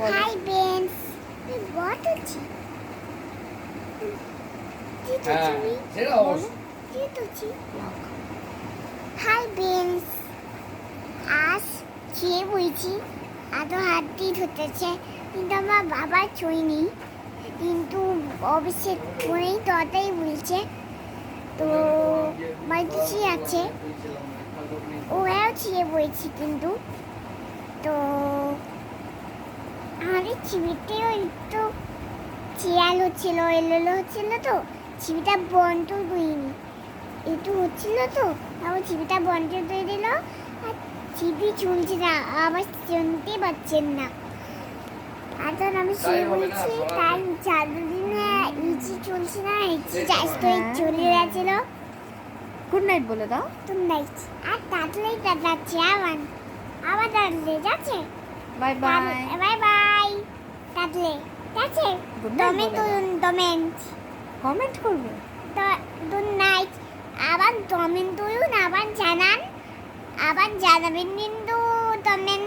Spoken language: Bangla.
হাই বেন্স হচ্ছে কি তো হ্যাঁ হাই বেন্স আজ খেয়ে বইছি এত হাতটি ধরতেছে কিন্তু আমার বাবা চইনি কিন্তু অবশ্যই ফোনেই ততাই বলছে। তো বাড়িতে আছে। ওরাও ছিঁড়ে বইছি কিন্তু তো আমাদের ছিবিতেও একটু চিয়াল হচ্ছিল এলোলো হচ্ছিল তো ছিবিটা বন্ধ করিনি একটু হচ্ছিল তো তারপর ছিবিটা বন্ধ করে দিল আর ছিবি চলছে না আবার শুনতে পারছেন না। আর তখন আমি শুয়ে বলছি তাই চারদিনে ইচি চলছে না ইচি দেখো। জাস্ট ওই হ্যাঁ। চলে গেছিল। গুড নাইট বলে দাও। তোমরাই আর তাড়াতাড়ি তাড়াচ্ছে আবার আবার তাড়াতাড়ি যাচ্ছে? বাই বাই বাই বাই তাড়াতাড়ি আছে? বলে। তুন কমেন্ট করবে? গুড নাইট আবার ডমেন তুন আবার জানান। আবার জানাবেন কিন্তু ডমেন